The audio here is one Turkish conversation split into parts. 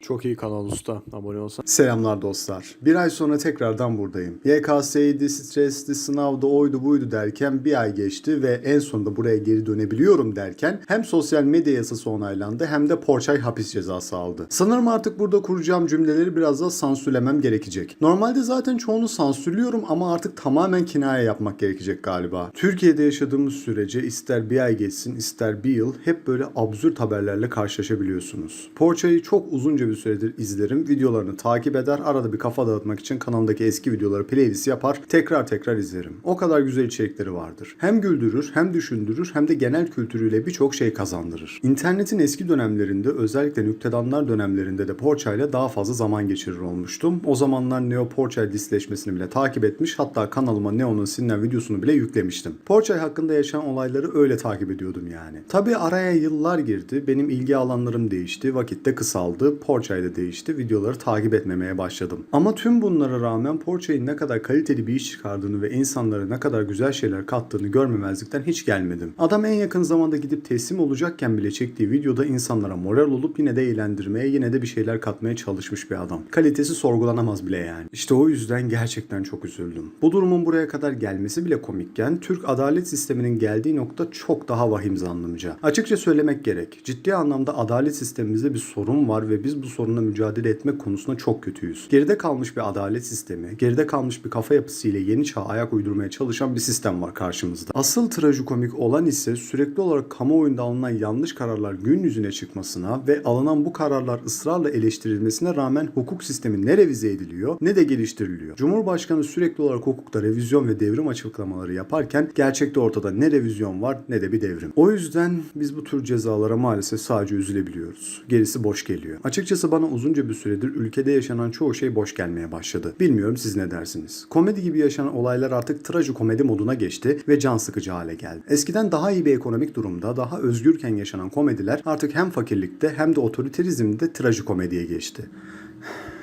Çok iyi kanal usta. Abone olsan. Selamlar dostlar. Bir ay sonra tekrardan buradayım. YKS'ydi, stresli, sınavda, oydu buydu derken bir ay geçti ve en sonunda buraya geri dönebiliyorum derken hem sosyal medya yasası onaylandı hem de Porçay hapis cezası aldı. Sanırım artık burada kuracağım cümleleri biraz daha sansürlemem gerekecek. Normalde zaten çoğunu sansürlüyorum ama artık tamamen kinaye yapmak gerekecek galiba. Türkiye'de yaşadığımız sürece ister bir ay geçsin ister bir yıl hep böyle absürt haberlerle karşılaşabiliyorsunuz. Porçay'ı çok uzunca bir süredir izlerim. Videolarını takip eder. Arada bir kafa dağıtmak için kanalımdaki eski videoları playlist yapar. Tekrar tekrar izlerim. O kadar güzel içerikleri vardır. Hem güldürür hem düşündürür hem de genel kültürüyle birçok şey kazandırır. İnternetin eski dönemlerinde özellikle nüktedanlar dönemlerinde de Porçay'la daha fazla zaman geçirir olmuştum. O zamanlar Neo Porçay disleşmesini bile takip etmiş hatta kanalıma Neo'nun silinen videosunu bile yüklemiştim. Porçay hakkında yaşanan olayları öyle takip ediyordum yani. Tabi araya yıllar girdi. Benim ilgi alanlarım değişti. Vakit de kısaldı. Porçay da değişti. Videoları takip etmemeye başladım. Ama tüm bunlara rağmen Porçay'ın ne kadar kaliteli bir iş çıkardığını ve insanlara ne kadar güzel şeyler kattığını görmemezlikten hiç gelmedim. Adam en yakın zamanda gidip teslim olacakken bile çektiği videoda insanlara moral olup yine de eğlendirmeye, yine de bir şeyler katmaya çalışmış bir adam. Kalitesi sorgulanamaz bile yani. İşte o yüzden gerçekten çok üzüldüm. Bu durumun buraya kadar gelmesi bile komikken Türk adalet sisteminin geldiği nokta çok daha vahim zannımca. Açıkça söylemek gerek. Ciddi anlamda adalet sistemimizde bir sorun var ve biz bu sorunla mücadele etmek konusunda çok kötüyüz. Geride kalmış bir adalet sistemi, geride kalmış bir kafa yapısıyla yeni çağa ayak uydurmaya çalışan bir sistem var karşımızda. Asıl trajikomik olan ise sürekli olarak kamuoyunda alınan yanlış kararlar gün yüzüne çıkmasına ve alınan bu kararlar ısrarla eleştirilmesine rağmen hukuk sistemi ne revize ediliyor ne de geliştiriliyor. Cumhurbaşkanı sürekli olarak hukukta revizyon ve devrim açıklamaları yaparken gerçekte ortada ne revizyon var ne de bir devrim. O yüzden biz bu tür cezalara maalesef sadece üzülebiliyoruz. Gerisi boş geliyor. Açıkçası bana uzunca bir süredir ülkede yaşanan çoğu şey boş gelmeye başladı. Bilmiyorum siz ne dersiniz? Komedi gibi yaşanan olaylar artık trajikomedi moduna geçti ve can sıkıcı hale geldi. Eskiden daha iyi bir ekonomik durumda, daha özgürken yaşanan komediler artık hem fakirlikte hem de otoriterizmde trajikomediye geçti.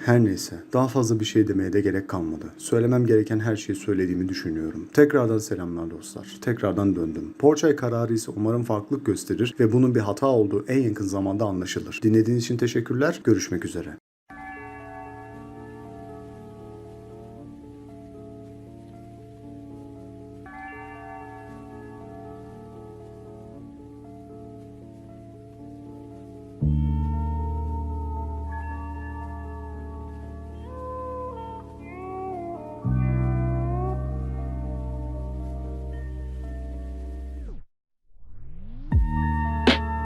Her neyse, daha fazla bir şey demeye de gerek kalmadı. Söylemem gereken her şeyi söylediğimi düşünüyorum. Tekrardan selamlar dostlar. Tekrardan döndüm. Porçay kararı ise umarım farklılık gösterir ve bunun bir hata olduğu en yakın zamanda anlaşılır. Dinlediğiniz için teşekkürler. Görüşmek üzere.